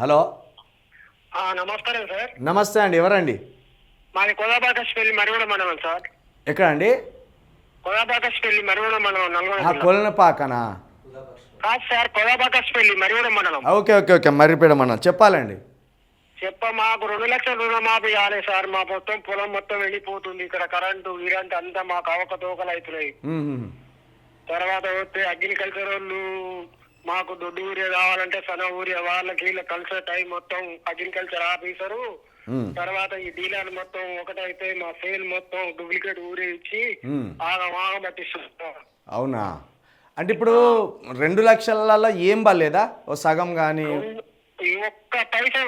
Hello. నమస్కారం sir. నమస్తే అండి ఎవరండి? మాది కొదాబాకస్పల్లి మరిగూడ మండలం సార్. ఎక్కడ అండి? కొదాబాకస్పల్లి మరిగూడ మండలం నల్గొండ. కొలనపాకనా కాదు సార్ కొదాబాకస్పల్లి మరిగూడ మండలం. ఓకే ఓకే ఓకే మర్రిపేడ మనం చెప్పాలండి. చెప్ప మాకు రెండు లక్షల రుణమాఫీ కాలేదు సార్. మా మొత్తం పొలం మొత్తం వెళ్ళిపోతుంది. ఇక్కడ కరెంటు వీరంటే అంతా మాకు అవకతవకలు అవుతున్నాయి. తర్వాత వస్తే అగ్రికల్చర్ వాళ్ళు మాకు దొడ్డు ఊరియా కావాలంటే సన ఊరియా వాళ్ళకి వీళ్ళకి కలిసే టైం మొత్తం అగ్రికల్చర్ ఆఫీసరు. తర్వాత ఈ డీలర్ మొత్తం ఒకటైతే మా సేల్ మొత్తం డూప్లికేట్ ఊరి ఇచ్చి. ఆగం ఆగం పట్టిస్తున్నారు. అవునా? అంటే ఇప్పుడు రెండు లక్షలలో ఏం బాలేదా ఓ సగం కానీ ఒక్క పైసా?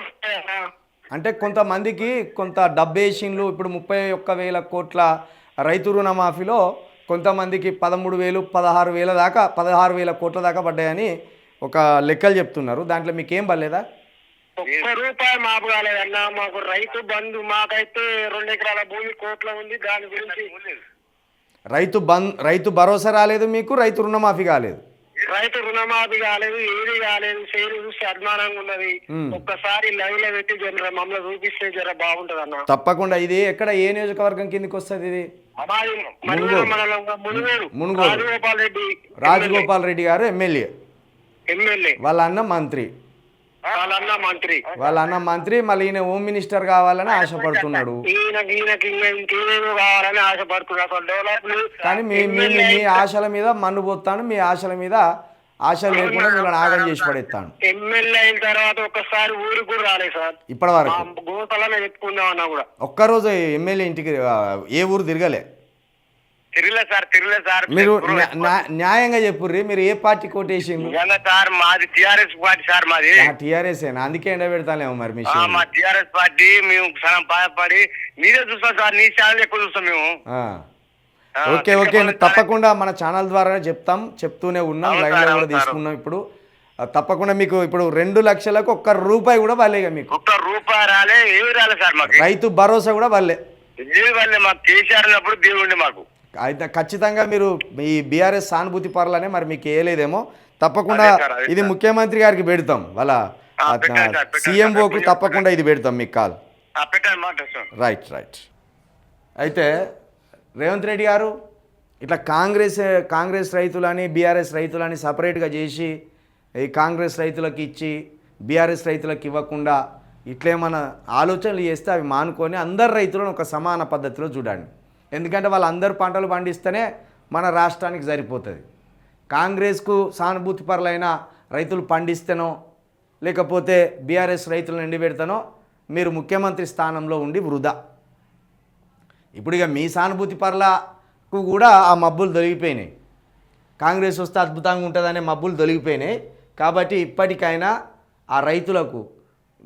అంటే కొంతమందికి కొంత డబ్బేషన్లు ఇప్పుడు ముప్పై ఒక్క వేల కోట్ల రైతు రుణమాఫీలో కొంతమందికి పదమూడు వేలు పదహారు వేల దాకా పదహారు వేల కోట్ల దాకా పడ్డాయని ఒక లెక్కలు చెప్తున్నారు. దాంట్లో మీకు ఏం పర్లేదా ఒక్క రూపాయి మాపు కాలేదన్నా మాకు రైతు బంధు మాకైతే రెండు ఎకరాల భూమి కోట్ల ఉంది. దాని గురించి రైతు బంద్ రైతు భరోసా రాలేదు మీకు రైతు రుణమాఫీ కాలేదు. రైతు రుణమాఫీ కాలేదు ఏది కాలేదు. సేలు చూస్తే అభిమానంగా ఉన్నది. ఒక్కసారి లైవ్లో పెట్టి జర మమ్మల్ని చూపిస్తే జర బాగుంటది అన్న తప్పకుండా. ఇది ఎక్కడ ఏ నియోజకవర్గం కిందకి వస్తుంది ఇది? మనుగోడు. రాజగోపాల్ రెడ్డి రాజగోపాల్ రెడ్డి గారు ఎమ్మెల్యే. వాళ్ళ అన్న మంత్రి. వాళ్ళన్న మంత్రి. వాళ్ళ అన్న మంత్రి మళ్ళీ ఈయన హోమ్ మినిస్టర్ కావాలని ఆశపడుతున్నాడు. కానీ మీ మీ మీ- మీ ఆశల మీద మన్ను పోతాను మీ ఆశల మీద ఆశలు లేకుండా మిమ్మల్ని ఆగం చేసి పడేస్తాను. ఎమ్మెల్యే అయిన తర్వాత ఒక్కసారి ఊరికి కూడా రాలేదు సార్. ఇప్పటి వరకు గోతలనే చెప్పుకుందాం అన్నా కూడా. ఒక్కరోజు ఎమ్మెల్యే ఇంటికి ఏ ఊరు తిరగలే? తిరగలే సార్ తిరగలే సార్. మీరు న్యా- న్యా- న్యాయంగా చెప్పుర్రి మీరు ఏ పార్టీ నిజంగా సార్ మాది టిఆర్ఎస్ పార్టీ సార్ మాది. టీఆర్ఎస్ అందుకే ఎండ పెడతానేమో మరి మీ. మా టిఆర్ఎస్ పార్టీ మేము చాలా బాధపడి మీరే చూస్తాం సార్ నీ ఛానల్ ఎక్కువ చూస్తాం మేము? ఓకే ఓకే తప్పకుండా మన ఛానల్ ద్వారా చెప్తాం చెప్తూనే ఉన్నాం లైవ్లో సార్, కూడా. తీసుకున్నాం ఇప్పుడు. తప్పకుండా మీకు ఇప్పుడు రెండు లక్షలకు ఒక్క రూపాయి కూడా వల్లేగా మీకు. ఒక్క రూపాయి రాలే ఏమి రాలే సార్ మాకు. రైతు భరోసా కూడా ఏమి వాళ్ళే మాకు కేసీఆర్ ఉన్నప్పుడు దేవుండి మాకు. అయితే ఖచ్చితంగా మీరు ఈ బీఆర్ఎస్ సానుభూతి పరులనే మరి మీకు వేయలేదేమో. తప్పకుండా ఇది. ముఖ్యమంత్రి గారికి పెడతాం వాళ్ళ సీఎంఓకు. తప్పకుండా ఇది పెడతాం మీకు కాల్. Right right. అయితే రేవంత్ రెడ్డి గారు ఇట్లా కాంగ్రెస్ కాంగ్రెస్ రైతులని బీఆర్ఎస్ రైతులని సపరేట్గా చేసి ఈ కాంగ్రెస్ రైతులకు ఇచ్చి బీఆర్ఎస్ రైతులకు ఇవ్వకుండా ఇట్లేమన్నా ఆలోచనలు చేస్తే అవి మానుకొని అందరు రైతులను ఒక సమాన పద్ధతిలో చూడండి. ఎందుకంటే వాళ్ళందరూ పంటలు పండిస్తేనే మన రాష్ట్రానికి సరిపోతుంది. కాంగ్రెస్కు సానుభూతి పరులైన రైతులు పండిస్తేనో లేకపోతే బీఆర్ఎస్ రైతులను ఎండిపెడతానో మీరు ముఖ్యమంత్రి స్థానంలో ఉండి వృధా. ఇప్పుడు ఇక మీ సానుభూతి పర్లకు కూడా ఆ మబ్బులు తొలగిపోయినాయి. కాంగ్రెస్ వస్తే అద్భుతంగా ఉంటుందనే మబ్బులు తొలగిపోయినాయి. కాబట్టి ఇప్పటికైనా ఆ రైతులకు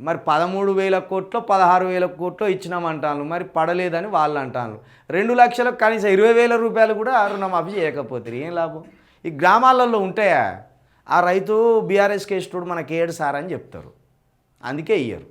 మరి పదమూడు వేల కోట్లు పదహారు వేల కోట్లు ఇచ్చినామంటాను మరి పడలేదని వాళ్ళు అంటాను రెండు లక్షలకు కనీసం ఇరవై వేల రూపాయలు కూడా రుణమాఫీ చేయకపోతే ఏం లాభం? ఈ గ్రామాలలో ఉంటాయా? ఆ రైతు బీఆర్ఎస్ కేసుడు మనకి ఏడు సార్ అని చెప్తారు. అందుకే ఇయ్యరు.